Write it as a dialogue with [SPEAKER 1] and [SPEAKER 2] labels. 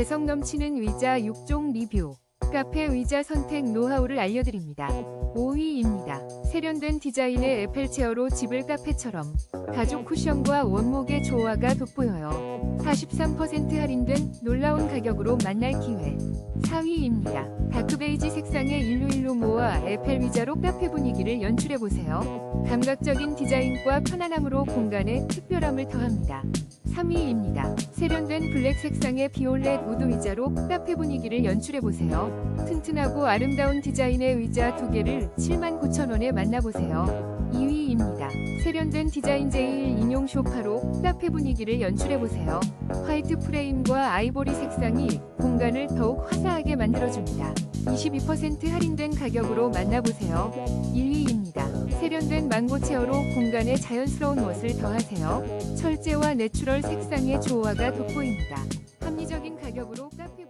[SPEAKER 1] 개성 넘치는 의자 6종 리뷰. 카페 의자 선택 노하우를 알려드립니다. 5위입니다. 세련된 디자인의 에펠 체어로 집을 카페처럼 가죽 쿠션과 원목의 조화가 돋보여요. 43% 할인된 놀라운 가격으로 만날 기회. 4위입니다. 다크베이지 색상의 일루일루모와 에펠 의자로 카페 분위기를 연출해보세요. 감각적인 디자인과 편안함으로 공간에 특별함을 더합니다. 3위입니다. 세련된 블랙 색상의 비올렛 우드 의자로 카페 분위기를 연출해보세요. 튼튼하고 아름다운 디자인의 의자 두 개를 79,000원에 만나보세요. 2위입니다. 세련된 디자인 제일 인용 쇼파로 카페 분위기를 연출해보세요. 화이트 프레임과 아이보리 색상이 공간을 더욱 화사하게 만들어줍니다. 22% 할인된 가격으로 만나보세요. 1위입니다. 세련된 망고 체어로 공간에 자연스러운 멋을 더하세요. 철제와 내추럴 색상의 조화가 돋보입니다. 합리적인 가격으로 카페